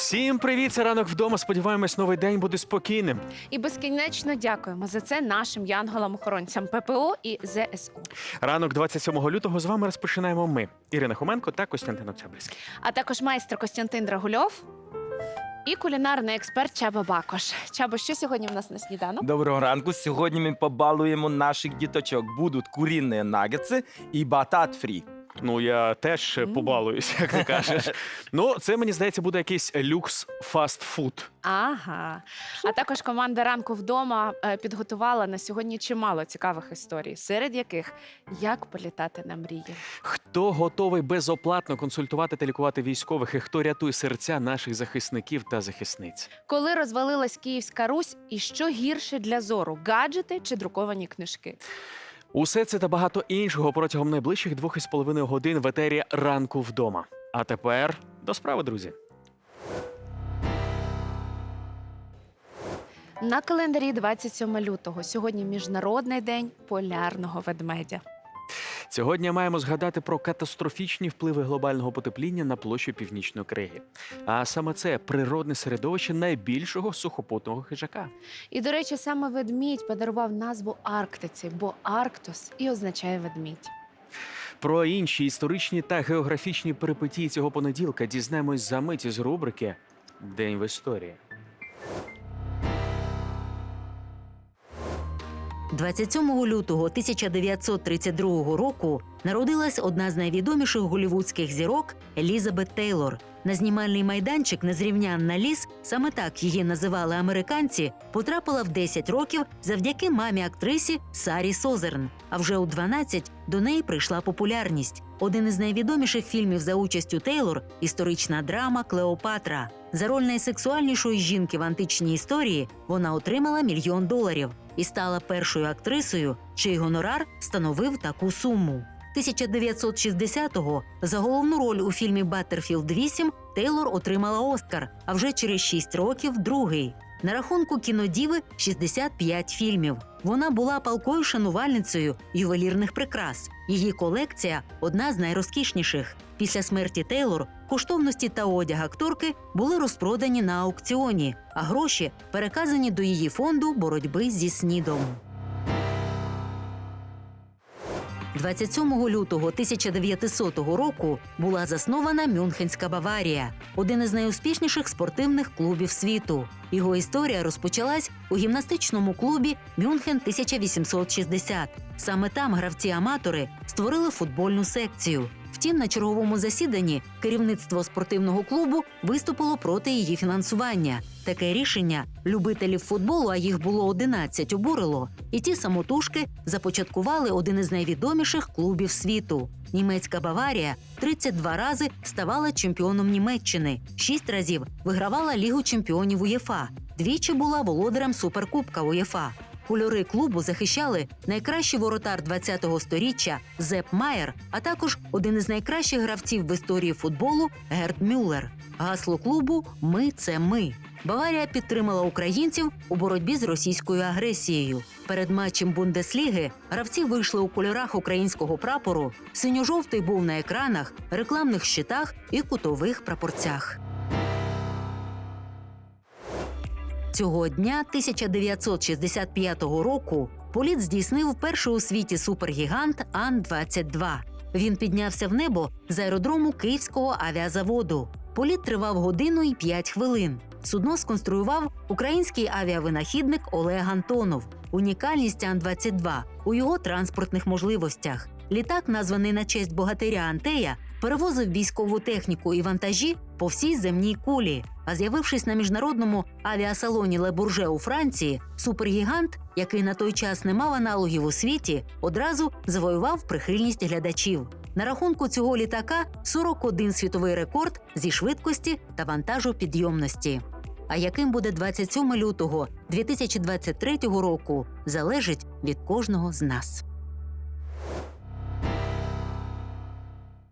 Всім привіт! Це ранок вдома. Сподіваємось, новий день буде спокійним. І безкінечно дякуємо за це нашим янголам-охоронцям ППО і ЗСУ. Ранок 27 лютого з вами розпочинаємо ми, Ірина Хоменко та Костянтин Октябрьський. А також майстер Костянтин Драгульов і кулінарний експерт Чаба Бакош. Чабо, що сьогодні в нас на сніданок? Доброго ранку. Сьогодні ми побалуємо наших діточок. Будуть курінні нагетси і батат фрі. Ну я теж побалуюсь, як ти кажеш. ну, це мені здається буде якийсь люкс фастфуд. Ага. А також команда ранку вдома е, підготувала на сьогодні чимало цікавих історій, серед яких як політати на мрії. Хто готовий безоплатно консультувати та лікувати військових, і хто рятує серця наших захисників та захисниць? Коли розвалилась Київська Русь, і що гірше для зору гаджети чи друковані книжки? Усе це та багато іншого протягом найближчих двох із половиною годин в етері ранку вдома. А тепер до справи, друзі. На календарі 27 лютого. Сьогодні міжнародний день полярного ведмедя. Цього дня маємо згадати про катастрофічні впливи глобального потепління на площу північної криги. А саме це природне середовище найбільшого сухопутного хижака. І, до речі, саме ведмідь подарував назву Арктиці, бо Арктус і означає ведмідь. Про інші історичні та географічні перипетії цього понеділка дізнаємось за мить із рубрики День в історії. 27 лютого 1932 року народилась одна з найвідоміших голівудських зірок Елізабет Тейлор. На знімальний майданчик незрівнянна ліс, саме так її називали американці, потрапила в 10 років завдяки мамі актрисі Сарі Созерн. А вже у 12 до неї прийшла популярність. Один із найвідоміших фільмів за участю Тейлор історична драма Клеопатра. За роль найсексуальнішої жінки в античній історії вона отримала мільйон доларів і стала першою актрисою, чий гонорар становив таку суму. 1960-го за головну роль у фільмі Баттерфілд 8 Тейлор отримала Оскар, а вже через 6 років другий. На рахунку кінодіви 65 фільмів. Вона була палкою шанувальницею ювелірних прикрас. Її колекція одна з найрозкішніших. Після смерті Тейлор коштовності та одяг акторки були розпродані на аукціоні, а гроші переказані до її фонду боротьби зі снідом. 27 лютого 1900 року була заснована Мюнхенська Баварія, один із найуспішніших спортивних клубів світу. Його історія розпочалась у гімнастичному клубі Мюнхен 1860. Саме там гравці-аматори створили футбольну секцію. Втім, на черговому засіданні керівництво спортивного клубу виступило проти її фінансування. Таке рішення любителів футболу, а їх було 11, обурило. І ті самотужки започаткували один із найвідоміших клубів світу. Німецька Баварія 32 рази ставала чемпіоном Німеччини, 6 разів вигравала Лігу чемпіонів УЄФА, двічі була володарем Суперкубка УЄФА. Кольори клубу захищали найкращий воротар 20-го сторіччя Зеп Майер, а також один із найкращих гравців в історії футболу Герд Мюллер. Гасло клубу Ми це ми. Баварія підтримала українців у боротьбі з російською агресією. Перед матчем Бундесліги гравці вийшли у кольорах українського прапору. Синьо-жовтий був на екранах, рекламних щитах і кутових прапорцях. Цього дня 1965 року політ здійснив перший у світі супергігант Ан-22. Він піднявся в небо з аеродрому Київського авіазаводу. Політ тривав годину і 5 хвилин. Судно сконструював український авіавинахідник Олег Антонов. Унікальність Ан-22 у його транспортних можливостях. Літак, названий на честь богатиря Антея, перевозив військову техніку і вантажі по всій земній кулі. А з'явившись на міжнародному авіасалоні Ле Бурже у Франції, супергігант, який на той час не мав аналогів у світі, одразу завоював прихильність глядачів. На рахунку цього літака 41 світовий рекорд зі швидкості та вантажу підйомності. А яким буде 27 лютого 2023 року, залежить від кожного з нас.